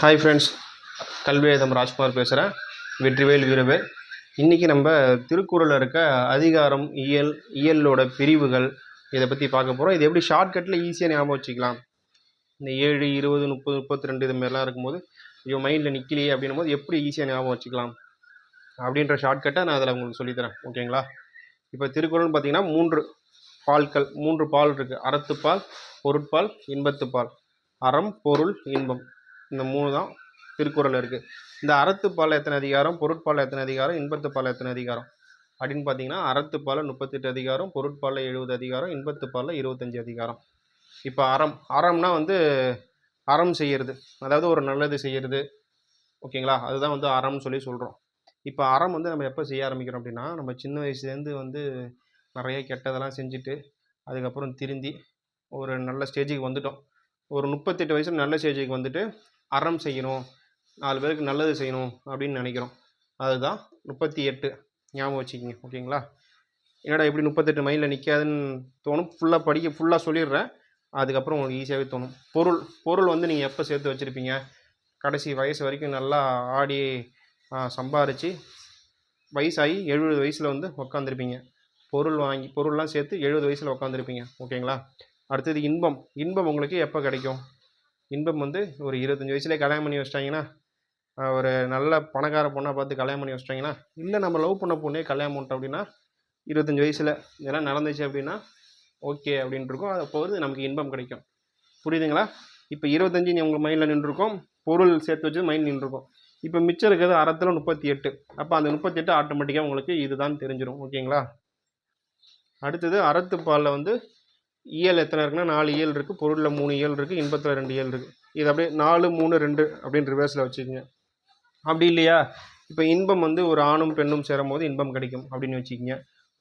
Hi friends கல்வியதம் Rajkumar பேசுகிறேன் வெற்றிவேல் வீரவேல். இன்றைக்கி நம்ம திருக்குறளில் இருக்க அதிகாரம் இயல் இயலோட பிரிவுகள் இதை பற்றி பார்க்க போகிறோம் இது எப்படி ஷார்ட்கட்டில் ஈஸியாக ஞாபகம் வச்சுக்கலாம்? இந்த ஏழு இருபது முப்பது முப்பத்தி ரெண்டு இது மாதிரிலாம் இருக்கும்போது ஐயோ மைண்டில் நிற்கலையே அப்படின்னும் போது எப்படி ஈஸியாக ஞாபகம் வச்சுக்கலாம்? அப்படின்ற ஷார்ட்கட்டை நான் அதில் உங்களுக்கு சொல்லித்தரேன். ஓகேங்களா இப்போ திருக்குறள்னு பார்த்தீங்கன்னா மூன்று பால்கள் மூன்று பால் இருக்குது அறத்துப்பால் பொருட்பால் இன்பத்துப்பால். அறம் பொருள் இன்பம். இந்த மூணு தான் திருக்குறள் இருக்குது இந்த அறத்துப்பால் எத்தனை அதிகாரம்? பொருட்பால் எத்தனை அதிகாரம்? இன்பத்துப்பால் எத்தனை அதிகாரம்? அப்படின்னு பார்த்தீங்கன்னா அறத்துப்பால் முப்பத்தெட்டு அதிகாரம் பொருட்பால் எழுபது அதிகாரம் இன்பத்துப்பால் இருபத்தஞ்சி அதிகாரம். இப்போ அறம் அறம்னா வந்து அறம் செய்கிறது அதாவது ஒரு நல்லது செய்கிறது ஓகேங்களா? அதுதான் வந்து அறம்னு சொல்லி சொல்கிறோம் இப்போ அறம் வந்து நம்ம எப்போ செய்ய ஆரம்பிக்கிறோம் அப்படின்னா நம்ம சின்ன வயசுலேருந்து வந்து நிறைய கெட்டதெல்லாம் செஞ்சுட்டு அதுக்கப்புறம் திருந்தி ஒரு நல்ல ஸ்டேஜுக்கு வந்துட்டோம். ஒரு முப்பத்தெட்டு வயசில் நல்ல ஸ்டேஜுக்கு வந்துட்டு அறம் செய்யணும் நாலு பேருக்கு நல்லது செய்யணும் அப்படின்னு நினைக்கிறோம். அதுதான் முப்பத்தி எட்டு. ஞாபகம் வச்சுக்கிங்க ஓகேங்களா? என்னடா எப்படி முப்பத்தெட்டு மைலில் நிற்காதுன்னு தோணும். ஃபுல்லாக படிக்க ஃபுல்லாக சொல்லிடுறேன். அதுக்கப்புறம் உங்களுக்கு ஈஸியாகவே தோணும். பொருள் பொருள் வந்து நீங்கள் எப்போ சேர்த்து வச்சுருப்பீங்க? கடைசி வயசு வரைக்கும் நல்லா ஆடி சம்பாரித்து வயசாகி எழுபது வயசில் வந்து உக்காந்துருப்பீங்க. பொருள் வாங்கி பொருள்லாம் சேர்த்து எழுபது வயசில் உக்காந்துருப்பீங்க ஓகேங்களா? அடுத்தது இன்பம். இன்பம் உங்களுக்கு எப்போ கிடைக்கும்? இன்பம் வந்து ஒரு இருபத்தஞ்சி வயசுலேயே கல்யாணம் பண்ணி வச்சிட்டாங்கன்னா ஒரு நல்ல பணக்கார பொண்ணாக பார்த்து கல்யாணம் பண்ணி வச்சிட்டாங்கன்னா இல்லை நம்ம லவ் பண்ண பொண்ணே கல்யாணம் பண்ணிட்டோம் அப்படின்னா இருபத்தஞ்சி வயசில் இதெல்லாம் நடந்துச்சு அப்படின்னா ஓகே அப்படின்ட்டு இருக்கும். அதை வந்து நமக்கு இன்பம் கிடைக்கும். புரியுதுங்களா? இப்போ இருபத்தஞ்சி நீ உங்கள் மைண்டில் நின்றுருக்கோம். பொருள் சேர்த்து வச்சு மைண்ட் நின்றுருக்கும். இப்போ மிச்சம் இருக்கிறது அறத்தில் முப்பத்தி எட்டு அப்போ அந்த முப்பத்தி எட்டு ஆட்டோமேட்டிக்காக உங்களுக்கு இதுதான் தெரிஞ்சிடும் ஓகேங்களா அடுத்தது அறத்துப்பாலில் வந்து இயல் எத்தனை இருக்குன்னா நாலு இயல் இருக்குது பொருளில் மூணு இயல் இருக்குது இன்பத்தில் ரெண்டு இயல் இருக்குது இது அப்படியே நாலு மூணு ரெண்டு அப்படின்னு ரிவர்ஸில் வச்சுக்கோங்க. அப்படி இல்லையா? இப்போ இன்பம் வந்து ஒரு ஆணும் பெண்ணும் சேரும் போது இன்பம் கிடைக்கும் அப்படின்னு வச்சுக்கிங்க.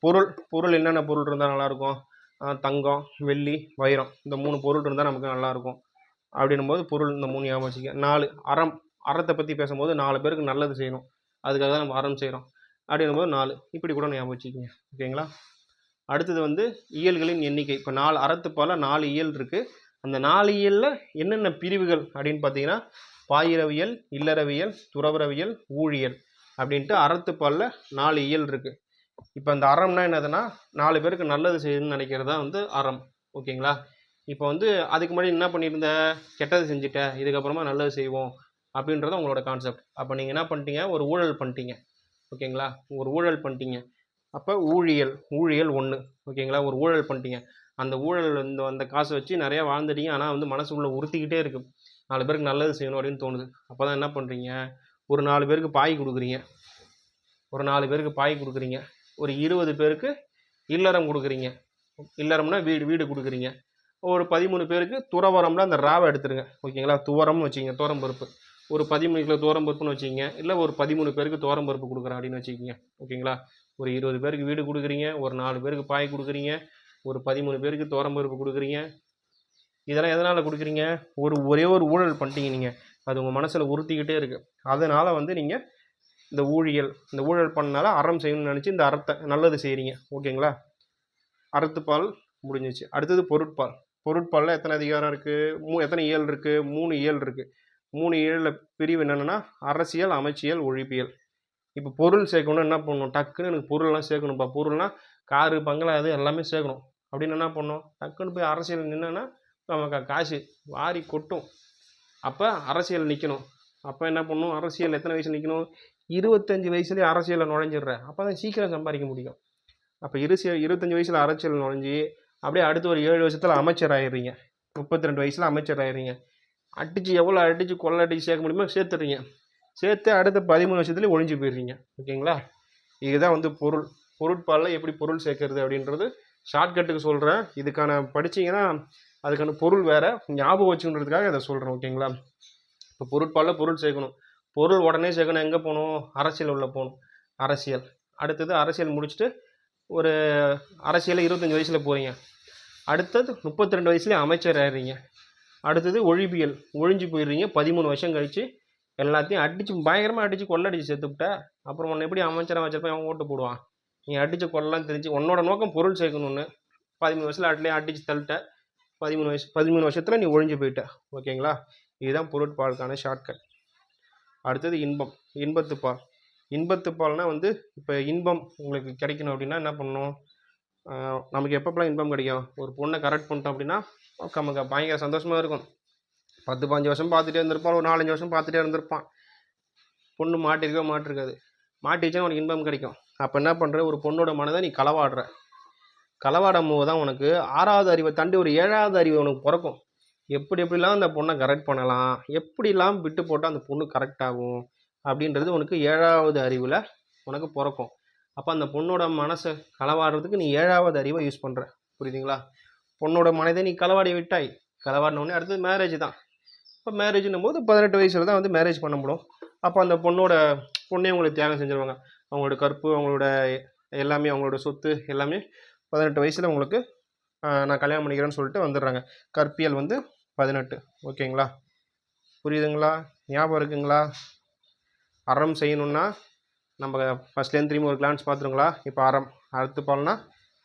பொருள் பொருள் என்னென்ன பொருள் இருந்தால் நல்லாயிருக்கும்? தங்கம் வெள்ளி வைரம். இந்த மூணு பொருள் இருந்தால் நமக்கு நல்லாயிருக்கும். அப்படின்னும் போது பொருள் இந்த மூணு ஞாபகம் வச்சுக்க நாலு அறம் அறத்தை பற்றி பேசும்போது நாலு பேருக்கு நல்லது செய்யணும். அதுக்காக தான் நம்ம அறம் செய்கிறோம் அப்படின்னும் போது நாலு. இப்படி கூட ஞாபகம் வச்சுக்கிங்க. ஓகேங்களா? அடுத்தது வந்து இயல்களின் எண்ணிக்கை. இப்போ நாலு அறத்துப்பால நாலு இயல் இருக்குது அந்த நாலு இயலில் என்னென்ன பிரிவுகள் அப்படின்னு பார்த்தீங்கன்னா பாயிரவியல் இல்லறவியல் துறவரவியல் ஊழியல் அப்படின்ட்டு அறத்துப்பாலில் நாலு இயல் இருக்குது இப்போ அந்த அறம்னா என்னதுன்னா நாலு பேருக்கு நல்லது செய்யணும்னு நினைக்கிறது தான் வந்து அறம். ஓகேங்களா? இப்போ வந்து அதுக்கு முன்னாடி என்ன பண்ணியிருந்த? கெட்டது செஞ்சுட்ட இதுக்கப்புறமா நல்லது செய்வோம் அப்படின்றது உங்களோட கான்செப்ட் அப்போ நீங்கள் என்ன பண்ணிட்டீங்க? ஒரு ஊழல் பண்ணிட்டீங்க. ஓகேங்களா? ஒரு ஊழல் பண்ணிட்டீங்க. அப்போ ஊழியல் ஊழியல் ஒன்று ஓகேங்களா ஒரு ஊழல் பண்ணிட்டீங்க. அந்த ஊழல் இந்த அந்த காசை வச்சு நிறையா வாழ்ந்துட்டீங்க. ஆனால் வந்து மனசு உள்ள உறுத்திக்கிட்டே இருக்கு. நாலு பேருக்கு நல்லது செய்யணும் அப்படின்னு தோணுது. அப்போ தான் என்ன பண்ணுறீங்க ஒரு நாலு பேருக்கு பாய் கொடுக்குறீங்க. ஒரு நாலு பேருக்கு பாய் கொடுக்குறீங்க. ஒரு இருபது பேருக்கு இல்லறம் கொடுக்குறீங்க. இல்லறம்னா வீடு வீடு கொடுக்குறீங்க. ஒரு பதிமூணு பேருக்கு துறவரம்னா அந்த ராவை எடுத்துருங்க. ஓகேங்களா துவரம்னு வச்சுக்கிங்க தோரம் பருப்பு. ஒரு பதிமூணு கிலோ தோரம் பருப்புன்னு வச்சுக்கிங்க. இல்லை ஒரு பதிமூணு பேருக்கு தோரம் பருப்பு கொடுக்குறேன் அப்படின்னு வச்சுக்கிங்க. ஓகேங்களா ஒரு இருபது பேருக்கு வீடு கொடுக்குறீங்க ஒரு நாலு பேருக்கு பாய் கொடுக்குறீங்க ஒரு பதிமூணு பேருக்கு தோரம்பருப்பு கொடுக்குறீங்க. இதெல்லாம் எதனால் கொடுக்குறீங்க? ஒரு ஒரே ஒரு ஊழல் பண்ணிட்டீங்க நீங்கள் அது உங்கள் மனசில் உறுத்திக்கிட்டே இருக்குது அதனால் வந்து நீங்கள் இந்த ஊழியல் இந்த ஊழல் பண்ணனால அறம் செய்யணும்னு நினச்சி இந்த அறத்தை நல்லது செய்கிறீங்க ஓகேங்களா? அறத்துப்பால் முடிஞ்சிச்சு. அடுத்தது பொருட்பால். பொருட்பாலில் எத்தனை அதிகாரம் இருக்குது மூ எத்தனை இயல் இருக்குது மூணு இயல் இருக்குது மூணு இயலில் பிரிவு என்னென்னா அரசியல் அமைச்சியல் ஒழிப்பியல். இப்போ பொருள் சேர்க்கணும்னா என்ன பண்ணணும்? டக்குன்னு எனக்கு பொருள்லாம் சேர்க்கணும்ப்பா பொருள்னா காரு பங்களா அது எல்லாமே சேர்க்கணும். அப்படின்னு என்ன பண்ணணும்? டக்குன்னு போய் அரசியல் நின்னா நமக்கு காசு வாரி கொட்டும். அப்போ அரசியல் நிற்கணும் அப்போ என்ன பண்ணணும்? அரசியல் எத்தனை வயசு நிற்கணும் இருபத்தஞ்சி வயசுலேயே அரசியலில் நுழைஞ்சிடுறேன் அப்போ தான் சீக்கிரம் சம்பாதிக்க முடியும். அப்போ இருசி இருபத்தஞ்சி வயசில் அரசியல் நுழைஞ்சி அப்படியே அடுத்து ஒரு ஏழு வருஷத்தில் அமைச்சர் ஆயிடுறீங்க. முப்பத்தி ரெண்டு வயசில் அமைச்சர் ஆயிடுறீங்க. அடித்து எவ்வளோ அடித்து கொள்ளை அடித்து சேர்க்க முடியுமோ சேர்த்துறீங்க சேர்த்து அடுத்த பதிமூணு வருஷத்துலேயே ஒழிஞ்சு போயிடுறீங்க. ஓகேங்களா? இதுதான் வந்து பொருள். பொருட்பாலில் எப்படி பொருள் சேர்க்கறது அப்படின்றது ஷார்ட்கட்டுக்கு சொல்கிறேன் இதுக்கான படிச்சீங்கன்னா அதுக்கான பொருள் வேறு. ஞாபகம் வச்சுன்றதுக்காக இதை சொல்கிறேன் ஓகேங்களா? இப்போ பொருட்பாலில் பொருள் சேர்க்கணும். பொருள் உடனே சேர்க்கணும் எங்கே போகணும்? அரசியல் உள்ள போகணும். அரசியல். அடுத்தது அரசியல் முடிச்சுட்டு ஒரு அரசியலில் இருபத்தஞ்சி வயசில் போகிறீங்க அடுத்தது முப்பத்தி ரெண்டு வயசுலேயே அமைச்சர் ஆயிடுறீங்க. அடுத்தது ஒழிபியல் ஒழிஞ்சு போயிடுறீங்க. பதிமூணு வருஷம் கழித்து எல்லாத்தையும் அடித்து பயங்கரமாக அடித்து கொள்ளடிச்சு செத்துவிட்ட அப்புறம் உன்னை எப்படி அமைச்சராக வச்சிருப்பேன்? அவன் ஓட்டு போடுவான். நீ அடித்து கொள்ளலாம் தெரிஞ்சு உன்னோட நோக்கம் பொருள் சேர்க்கணுன்னு பதிமூணு வயசில் அட்லேயே அடித்து தள்ளிட்ட. பதிமூணு வயசு பதிமூணு வருஷத்தில் நீ ஒழிஞ்சு போயிட்ட. ஓகேங்களா? இதுதான் பொருட்பாலுக்கான ஷார்ட்கட் அடுத்தது இன்பம். இன்பத்து பால் இன்பத்து பால்னால் வந்து இப்போ இன்பம் உங்களுக்கு கிடைக்கணும் அப்படின்னா என்ன பண்ணணும்? நமக்கு எப்பப்பெல்லாம் இன்பம் கிடைக்கும்? ஒரு பொண்ணை கரெக்ட் பண்ணிட்டோம் அப்படின்னா நமக்கு பயங்கர சந்தோஷமாக இருக்கும். பத்து பாஞ்சு வருஷம் பார்த்துட்டே இருந்திருப்பான். ஒரு நாலஞ்சு வருஷம் பார்த்துட்டே இருந்திருப்பான். பொண்ணு மாட்டிருக்கோ மாட்டிருக்காது. மாட்டிச்சுன்னா உனக்கு இன்பம் கிடைக்கும். அப்போ என்ன பண்ணுற ஒரு பொண்ணோட மனதை நீ களவாடுற. களவாடும் போது தான் உனக்கு ஆறாவது அறிவை தாண்டி ஒரு ஏழாவது அறிவு உனக்கு பிறக்கும். எப்படி எப்படிலாம் அந்த பொண்ணை கரெக்ட் பண்ணலாம்? எப்படிலாம் விட்டு போட்டால் அந்த பொண்ணு கரெக்ட் ஆகும்? அப்படின்றது உனக்கு ஏழாவது அறிவில் உனக்கு பிறக்கும். அப்போ அந்த பொண்ணோட மனசை களவாடுறதுக்கு நீ ஏழாவது அறிவை யூஸ் பண்ணுற புரியுதுங்களா? பொண்ணோட மனதை நீ களவாடி விட்டாய். களவாடினோடனே அடுத்தது மேரேஜ் தான். இப்போ மேரேஜ்னும் போது பதினெட்டு வயசில் தான் வந்து மேரேஜ் பண்ண முடியும். அப்போ அந்த பொண்ணோட பொண்ணே உங்களுக்கு தியாகம் செஞ்சுருவாங்க. அவங்களோட கற்பு அவங்களோட எல்லாமே அவங்களோட சொத்து எல்லாமே பதினெட்டு வயசில் உங்களுக்கு நான் கல்யாணம் பண்ணிக்கிறேன்னு சொல்லிட்டு வந்துடுறாங்க. கற்பியல் வந்து பதினெட்டு. ஓகேங்களா? புரியுதுங்களா? ஞாபகம் இருக்குங்களா? அறம் செய்யணும்னா நம்ம ஃபஸ்ட்லேருந்து திரும்பி ஒரு கிளான்ஸ் பார்த்துருங்களா? இப்போ அறம் அடுத்து பால்னா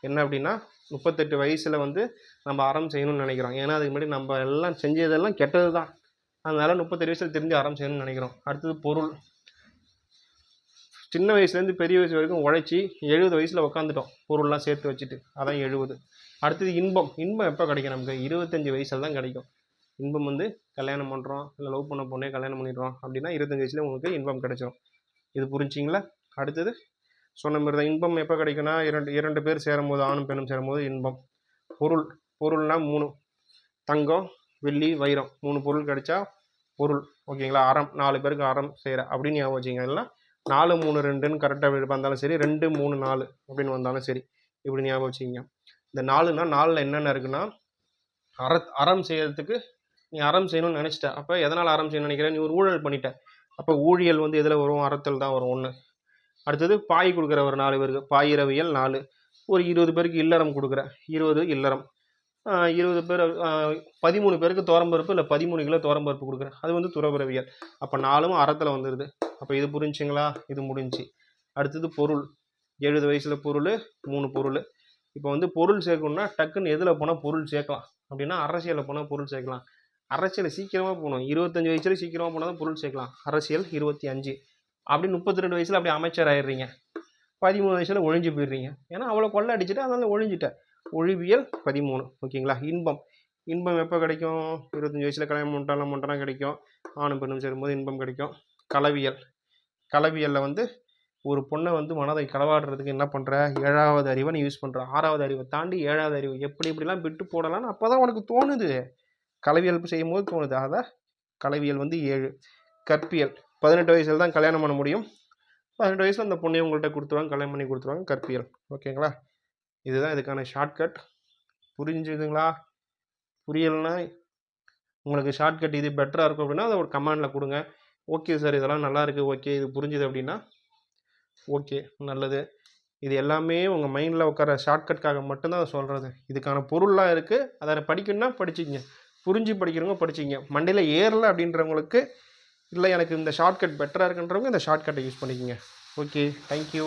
என்ன அப்படின்னா முப்பத்தெட்டு வயசில் வந்து நம்ம அறம் செய்யணும்னு நினைக்கிறோம். ஏன்னா அதுக்கு முன்னாடி நம்ம எல்லாம் செஞ்சதெல்லாம் கெட்டது தான் அதனால் முப்பத்தெட்டு வயசில் தெரிஞ்சு அறம் நினைக்கிறோம். அடுத்தது பொருள். சின்ன வயசுலேருந்து பெரிய வயசு வரைக்கும் உழைச்சி எழுபது வயசில் உட்காந்துட்டோம் பொருள்லாம் சேர்த்து வச்சுட்டு. அதான் எழுபது. அடுத்தது இன்பம். இன்பம் எப்போ கிடைக்கும் நமக்கு? இருபத்தஞ்சி வயசில் தான் கிடைக்கும். இன்பம் வந்து கல்யாணம் பண்ணுறோம் இல்லை லவ் பண்ண பொண்ணே கல்யாணம் பண்ணிடுறோம் அப்படின்னா இருபத்தஞ்சி வயசில் உங்களுக்கு இன்பம் கிடைச்சிரும். இது புரிஞ்சிங்களா? அடுத்தது சொன்ன மாதிரி தான் இன்பம் எப்போ கிடைக்குன்னா இரண்டு இரண்டு பேர் சேரும்போது ஆணும் பெண்ணும் சேரும்போது இன்பம். பொருள். பொருள்னால் மூணு. தங்கம் வெள்ளி வைரம் மூணு பொருள் கிடைச்சா பொருள் ஓகேங்களா? அறம் நாலு பேருக்கு அறம் செய்கிற அப்படின்னு ஞாபகம் வச்சிங்கன்னா நாலு மூணு ரெண்டுன்னு கரெக்டாக வந்தாலும் சரி ரெண்டு மூணு நாலு அப்படின்னு வந்தாலும் சரி இப்படி ஞாபகம் வச்சுக்கிங்க. இந்த நாலுனா நாலில் என்னென்ன இருக்குன்னா அற அறம் செய்யறதுக்கு நீ அறம் செய்யணும்னு நினச்சிட்ட. அப்போ எதனால் அறம் செய்யணும்னு நினைக்கிற? நீ ஒரு ஊழல் பண்ணிட்ட. அப்போ ஊழியல் வந்து எதில் வரும்? அறத்தில் தான் வரும். ஒன்று அடுத்தது பாய் கொடுக்குற ஒரு நாலு பேருக்கு. பாயிரவியல் நாலு. ஒரு இருபது பேருக்கு இல்லறம் கொடுக்குற. இருபது இல்லறம். இருபது பேர் பதிமூணு பேருக்கு தோரம்பருப்பு இல்லை பதிமூணு கிலோ தோரம்பருப்பு கொடுக்குறேன். அது வந்து துறவுறவியல் அப்போ நாலும் அறத்தில் வந்துடுது அப்போ இது புரிஞ்சுங்களா? இது முடிஞ்சுச்சு அடுத்தது பொருள். எழுபது வயசில் பொருள் மூணு பொருள். இப்போ வந்து பொருள் சேர்க்கணும்னா டக்குன்னு எதில் போனால் பொருள் சேர்க்கலாம். அப்படின்னா அரசியலில் போனால் பொருள் சேர்க்கலாம். அரசியல் சீக்கிரமாக போகணும். இருபத்தஞ்சி வயசில் சீக்கிரமாக போனால் தான் பொருள் சேர்க்கலாம். அரசியல் இருபத்தி அஞ்சு. அப்படி முப்பத்தி ரெண்டு வயசில் அப்படி அமைச்சர் ஆயிடுறீங்க. பதிமூணு வயசில் ஒழிஞ்சு போயிடுறீங்க. ஏன்னா அவ்வளோ கொள்ளை அடிச்சுட்டு அதனால் ஒழிஞ்சிட்டேன். ஒழிவியல் பதிமூணு. ஓகேங்களா? இன்பம். இன்பம் எப்போ கிடைக்கும்? இருபத்தஞ்சி வயசில் கல்யாணம் பண்ணிட்டாலும் மட்டும் கிடைக்கும். ஆணும் பெண்ணும் சேரும்போது இன்பம் கிடைக்கும். கலவியல். கலவியலில் வந்து ஒரு பொண்ணை வந்து மனதை களவாடுறதுக்கு என்ன பண்ணுற ஏழாவது அறிவை நீ யூஸ் பண்ணுற ஆறாவது அறிவை தாண்டி ஏழாவது அறிவு எப்படி இப்படிலாம் விட்டு போடலாம்னு அப்போ தான் உனக்கு தோணுது. கலவியல் செய்யும்போது தோணுது. அதான் கலவியல் வந்து ஏழு. கற்பியல். பதினெட்டு வயசில் தான் கல்யாணம் பண்ண முடியும். பதினெட்டு வயசில் அந்த பொண்ணை உங்கள்கிட்ட கொடுத்துருவாங்க கல்யாணம் பண்ணி கொடுத்துருவாங்க கற்பியல். ஓகேங்களா? இதுதான் இதுக்கான ஷார்ட்கட் புரிஞ்சுதுங்களா? புரியலைன்னா உங்களுக்கு ஷார்ட்கட் இது பெட்டராக இருக்கும் அப்படின்னா அதை ஒரு கமெண்டில் கொடுங்க. ஓகே சார் இதெல்லாம் நல்லா இருக்குது ஓகே இது புரிஞ்சுது அப்படின்னா ஓகே நல்லது. இது எல்லாமே உங்கள் மைண்டில் உட்கார ஷார்ட்கட்காக மட்டும்தான் அதை சொல்கிறது இதுக்கான பொருள்லாம் இருக்குது அதை படிக்கணும்னா படிச்சுங்க புரிஞ்சு படிக்கிறவங்க படிச்சிங்க மண்டையில் ஏறலை அப்படின்றவங்களுக்கு இல்லை எனக்கு இந்த ஷார்ட்கட் பெட்டராக இருக்குன்றவங்க இந்த ஷார்ட்கட்டை யூஸ் பண்ணிக்கோங்க. Okay thank you